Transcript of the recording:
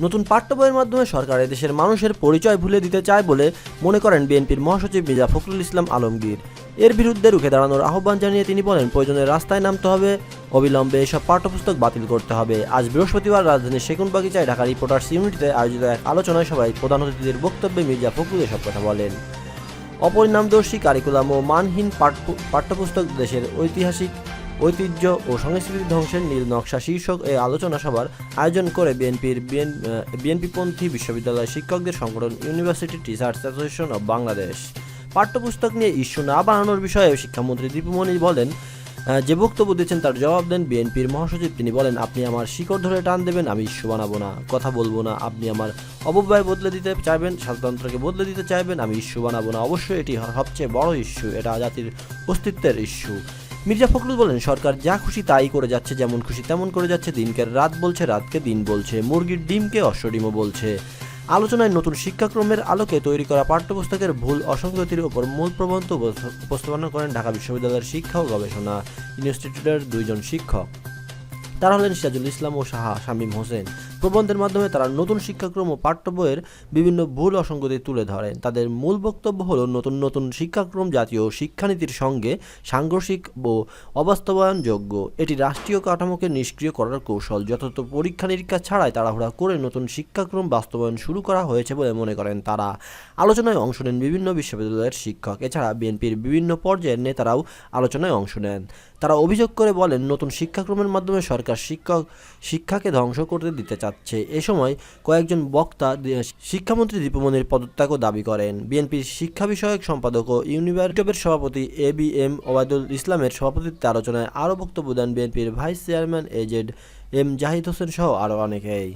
নতুন পাঠ্য বইয়ের মাধ্যমে সরকার দেশের মানুষের পরিচয় ভুলে দিতে চায় বলে মনে করেন বিএনপির মহাসচিব মির্জা ফখরুল ইসলাম আলমগীর। এর বিরুদ্ধে রুখে দাঁড়ানোর আহ্বান জানিয়ে তিনি বলেন, প্রয়োজনে রাস্তায় নামতে হবে, অবিলম্বে এসব পাঠ্যপুস্তক বাতিল করতে হবে। আজ বৃহস্পতিবার রাজধানীর সেগুনবাগিচায় ঢাকা রিপোর্টার্স ইউনিটিতে আয়োজিত এক আলোচনায় সভায় প্রধান অতিথিদের বক্তব্যে মির্জা ফখরুল এসব কথা বলেন। অপরিণামদর্শী কারিকুলাম ও মানহীন পাঠ্য- পাঠ্যপুস্তক দেশের ঐতিহাসিক ঐতিহ্য ও সংস্কৃতি ধ্বংসের নীল নকশা শীর্ষক এই আলোচনা সভার আয়োজন করে বিএনপির বিএনপিপন্থী বিশ্ববিদ্যালয় শিক্ষকদের সংগঠন university teachers association of Bangladesh. পাঠ্যপুস্তক নিয়ে ইস্যু না বাড়ানোর বিষয়ে শিক্ষামন্ত্রী দীপুমণি বলেন যে বক্তব্য দিচ্ছেন তার জবাব দেন বিএনপির মহাসচিব। তিনি বলেন, আপনি আমার শিকড় ধরে টান দেবেন, আমি ইস্যু বানাবো না। কথা বলব না। আপনি আমার অপব্যয় বদলে দিতে চাইবেন স্বাতন্ত্রকে বদলে দিতে চাইবেন, আমি ইস্যু বানাবো না। অবশ্যই এটি সবচেয়ে বড় ইস্যু। এটা জাতির অস্তিত্বের ইস্যু। মির্জা ফখরুল বলেন, সরকার যা খুশি তাই করে যাচ্ছে, যেমন খুশি তেমন করে যাচ্ছে, দিনকে রাত বলছে, রাতকে দিন বলছে, মুরগির ডিমকে অশ্বডিমও বলছে। আলোচনায় নতুন শিক্ষাক্রমের আলোকে তৈরি করা পাঠ্যপুস্তকের ভুল, অসঙ্গতির উপর মূল প্রবন্ধ উপস্থাপন- করেন ঢাকা বিশ্ববিদ্যালয়ের শিক্ষা ও গবেষণা ইনস্টিটিউটের দুইজন শিক্ষক। তারা হলেন সিরাজুল ইসলাম ও শাহ শামীম হোসেন। প্রবন্ধের মাধ্যমে তারা নতুন শিক্ষাক্রম ও পাঠ্য বইয়ের বিভিন্ন ভুল অসঙ্গতি তুলে ধরেন তাদের মূল বক্তব্য হলো নতুন নতুন শিক্ষাক্রম জাতীয় শিক্ষানীতির সঙ্গে সাংঘর্ষিক ও অবাস্তবায়নযোগ্য। এটি রাষ্ট্রীয় কাঠামোকে নিষ্ক্রিয় করার কৌশল। যথাযথ পরীক্ষা নিরীক্ষা ছাড়াই তাড়াহুড়া করে নতুন শিক্ষাক্রম বাস্তবায়ন শুরু করা হয়েছে বলে মনে করেন তারা। আলোচনায় অংশ নেন বিভিন্ন বিশ্ববিদ্যালয়ের শিক্ষক। এছাড়া বিএনপির বিভিন্ন পর্যায়ের নেতারাও আলোচনায় অংশ নেন। তারা অভিযোগ করে বলেন, নতুন শিক্ষাক্রমের মাধ্যমে সরকার শিক্ষক, শিক্ষাকে ধ্বংস করতে দিতে চাচ্ছে। এ সময় কয়েকজন বক্তা শিক্ষামন্ত্রী দীপমণির পদত্যাগও দাবি করেন। বিএনপির শিক্ষা বিষয়ক সম্পাদক ও ইউনিভার্সিটির সভাপতি এ বি এম ওবায়দুল ইসলামের সভাপতিত্বে আলোচনায় আরও বক্তব্য দেন বিএনপির vice chairman A Z M Zahid Hossain সহ আরও অনেকেই।